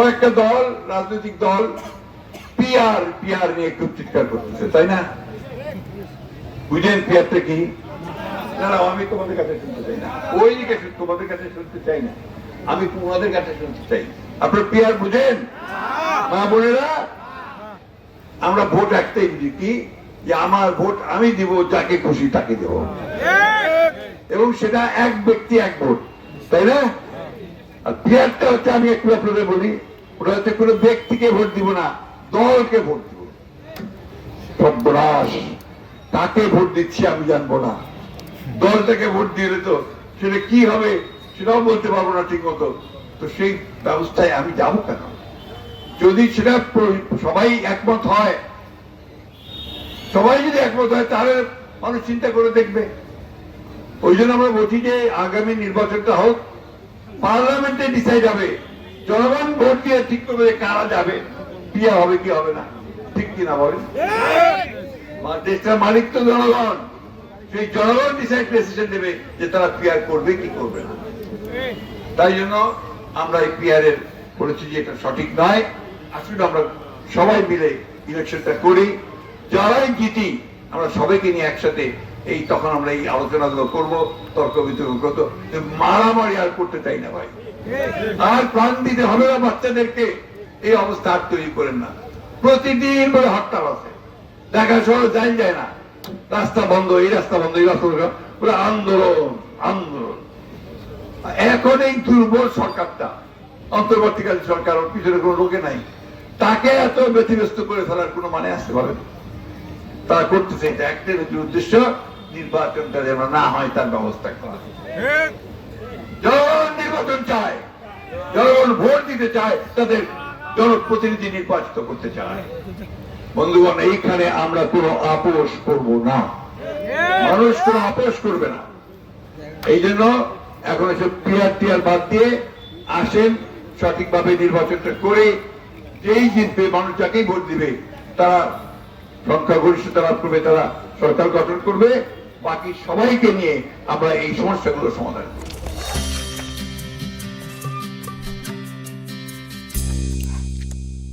কয়েকটা দল রাজনৈতিক দল পিআর পিআর নিয়ে খুব চিৎকার করতেছে তাই না? বুঝেন পিআরটা কি? না না, আমি তোমাদের কাছে শুনতে চাই না। ওই দিকে তোমাদের কাছে শুনতে চাই না। আমি তোমাদের কাছে শুনতে চাই। আপনার পিআর বুঝেন? মা বোনেরা আমরা ভোট একটাই বুঝি কি? যে আমার ভোট আমি দিব যাকে খুশি তাকে দেব। এবং সেটা এক ব্যক্তি এক ভোট তাই না? আর পিয়ারটা হচ্ছে আমি একটু আপনাদের বলি ওটা হচ্ছে কোনো ব্যক্তিকে ভোট দিব না, দলকে ভোট দিব। সর্বনাশ। কাকে ভোট দিচ্ছি আমি জানব না। দলটাকে ভোট দিলে তো সেটা কি হবে সেটাও বলতে পারব না ঠিক মতো তো সেই ব্যবস্থায় আমি যাব কেন? যদি সেটা সবাই একমত হয়, সবাই যদি একমত হয়, তাহলে মানুষ চিন্তা করে দেখবে। ওই জন্য আমরা বলছি যে আগামী নির্বাচনটা হোক, পার্লামেন্টে ডিসাইড হবে। জনগণ ভোট দিয়ে ঠিক করবে যে কারা যাবে, বিয়ে হবে কি হবে না, ঠিক কিনা বলেন? দেশটার মালিক তো জনগণ। সেই জনগণ ডিসাইড ডিসিশন নেবে যে তারা পিয়ার করবে কি করবে না। তাই জন্য আমরা এই পিয়ারের বলেছি যে এটা সঠিক নয়। আসলে আমরা সবাই মিলে ইলেকশনটা করি। যারাই জিতি, আমরা সবাইকে নিয়ে একসাথে এই তখন আমরা এই আলোচনাগুলো করব, তর্ক বিতর্ক করতো মারামারি আর করতে চাই না ভাই। আর প্রাণ দিতে হবে না বাচ্চাদেরকে। এই অবস্থা আর তৈরি করেন না। প্রতিদিন করে হরতাল আছে। ঢাকা শহরে যাই যায় না। রাস্তা বন্ধ এই রাস্তা বন্ধ এই রাস্তা বন্ধ। পুরো আন্দোলন আন্দোলন। এখন এই দুর্বল সরকারটা অন্তর্বর্তীকালীন সরকার ওর পিছনে কোনো লোকে নাই। তাকে এত ব্যতিব্যস্ত করে ফেলার কোনো মানে আসতে পারে না। তারা করতেছে এটা একটাই উদ্দেশ্য নির্বাচনটা যেন না হয় তার ব্যবস্থা করা। নির্বাচন চায়, জনগণ ভোট দিতে চায়, তাদের জনপ্রতিনিধি নির্বাচিত করতে চায়। বন্ধুগণ, এইখানে আমরা কোনো আপোষ করব না। মানুষ কোনো আপোষ করবে না। এই জন্য এখন এসব পিয়ার টিয়ার বাদ দিয়ে আসেন, সঠিকভাবে নির্বাচনটা করে যেই জিতবে, মানুষ যাকেই ভোট দিবে, তারা সংখ্যাগরিষ্ঠতা লাভ করবে, তারা সরকার গঠন করবে, বাকি সবাইকে নিয়ে আমরা এই সমস্যাগুলো সমাধান করব।